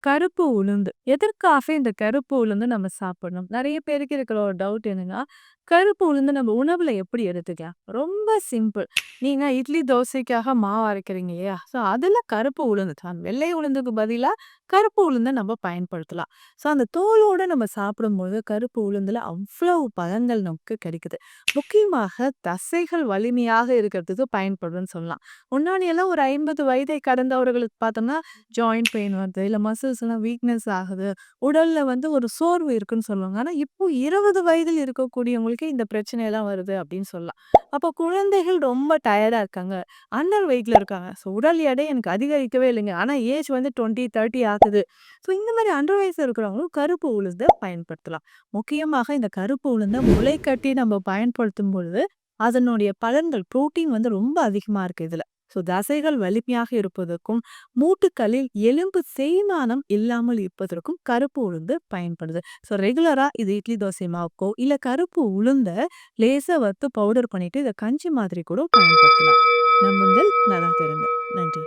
கருப்பு உளுந்து. எதற்காக இந்த கருப்பு உளுந்து நம்ம சாப்பிடணும்? நிறைய பேருக்கு இருக்கிற ஒரு டவுட் என்னன்னா, கருப்பு உளுந்து நம்ம உணவுல எப்படி எடுத்துக்கலாம்? ரொம்ப சிம்பிள். நீங்க இட்லி, தோசைக்காக மாவு அரைக்கிறீங்க இல்லையா? ஸோ அதுல கருப்பு உளுந்து தான். வெள்ளை உளுந்துக்கு பதிலாக கருப்பு உளுந்தை நம்ம பயன்படுத்தலாம். ஸோ அந்த தோலோட நம்ம சாப்பிடும்போது கருப்பு உளுந்துல அவ்வளவு பழங்கள் நமக்கு கிடைக்குது. முக்கியமாக தசைகள் வலிமையாக இருக்கிறதுக்கு பயன்படுதுன்னு சொல்லலாம். முன்னாடியெல்லாம் ஒரு 50 வயதை கடந்தவர்களுக்கு பார்த்தோம்னா, ஜாயிண்ட் பெயின் வருது, இல்ல மசில்ஸ்லாம் வீக்னஸ் ஆகுது, உடல்ல வந்து ஒரு சோர்வு இருக்குன்னு சொல்லுவாங்க. ஆனால் இப்போ 20 வயதில் இருக்கக்கூடியவங்களுக்கு இந்த பிரச்சனையெல்லாம் வருது அப்படின்னு சொல்லலாம். அப்போ குழந்தைகள் ரொம்ப டயர்டாக இருக்காங்க. அண்டர் வெயிட்டில் இருக்காங்க. ஸோ உடல் எடை எனக்கு அதிகரிக்கவே இல்லைங்க. ஆனால் ஏஜ் வந்து 20, 30 ஆகுது. ஸோ இந்த மாதிரி அண்டர் வயசில் இருக்கிறவங்களும் கருப்பு உளுந்தை பயன்படுத்தலாம். முக்கியமாக இந்த கருப்பு உளுந்தை முளை கட்டி நம்ம பயன்படுத்தும் பொழுது, அதனுடைய பலன்கள் புரோட்டீன் வந்து ரொம்ப அதிகமாக இருக்குது இதில் ஸோ தசைகள் வலிமையாக இருப்பதற்கும், மூட்டுக்களில் எலும்பு தேய்மானம் இல்லாமல் இருப்பதற்கும் கருப்பு உளுந்து பயன்படுது. ஸோ ரெகுலராக இது இட்லி, தோசை மாவுக்கோ, இல்லை கருப்பு உளுந்த லேசாக வறுத்து பவுடர் பண்ணிட்டு இதை கஞ்சி மாதிரி கூட பயன்படுத்தலாம். நம்புங்கள், நல்லா தெரிந்து நன்றி.